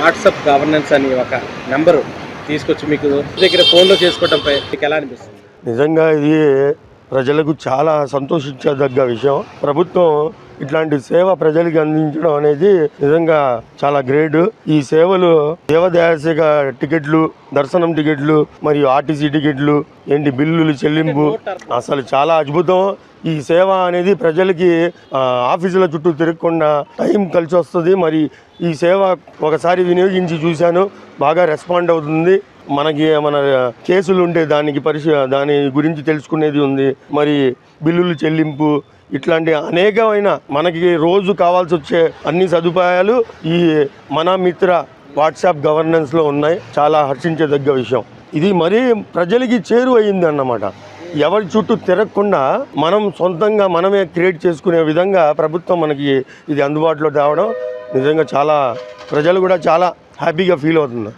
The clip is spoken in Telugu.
వాట్సాప్ గవర్నెన్స్ అని ఒక నెంబరు తీసుకొచ్చి మీకు దగ్గర ఫోన్లో చేసుకోవడంపై మీకు ఎలా అనిపిస్తుంది? నిజంగా ఇది ప్రజలకు చాలా సంతోషించదగ్గ విషయం. ప్రభుత్వం ఇట్లాంటి సేవ ప్రజలకు అందించడం అనేది నిజంగా చాలా గ్రేట్. ఈ సేవలు దేవదాసిక టికెట్లు దర్శనం టికెట్లు మరియు ఆర్టీసీ టికెట్లు ఏంటి బిల్లులు చెల్లింపు అసలు చాలా అద్భుతం. ఈ సేవ అనేది ప్రజలకి ఆఫీసుల చుట్టూ తిరగకుండా టైం కలిసి వస్తుంది మరి ఈ సేవ ఒకసారి వినియోగించి చూశాను బాగా రెస్పాండ్ అవుతుంది. మనకి మన కేసులు ఉంటే దానికి పరిశీ దాని గురించి తెలుసుకునేది ఉంది. మరి బిల్లులు చెల్లింపు ఇట్లాంటి అనేకమైన మనకి రోజు కావాల్సి వచ్చే అన్ని సదుపాయాలు ఈ మన మిత్ర వాట్సాప్ గవర్నెన్స్లో ఉన్నాయి. చాలా హర్షించదగ్గ విషయం. ఇది మరీ ప్రజలకి చేరువయింది అన్నమాట ఎవరి చుట్టూ తిరగకుండా మనం సొంతంగా మనమే క్రియేట్ చేసుకునే విధంగా ప్రభుత్వం మనకి ఇది అందుబాటులో తేవడం నిజంగా చాలా ప్రజలు కూడా చాలా హ్యాపీగా ఫీల్ అవుతుంది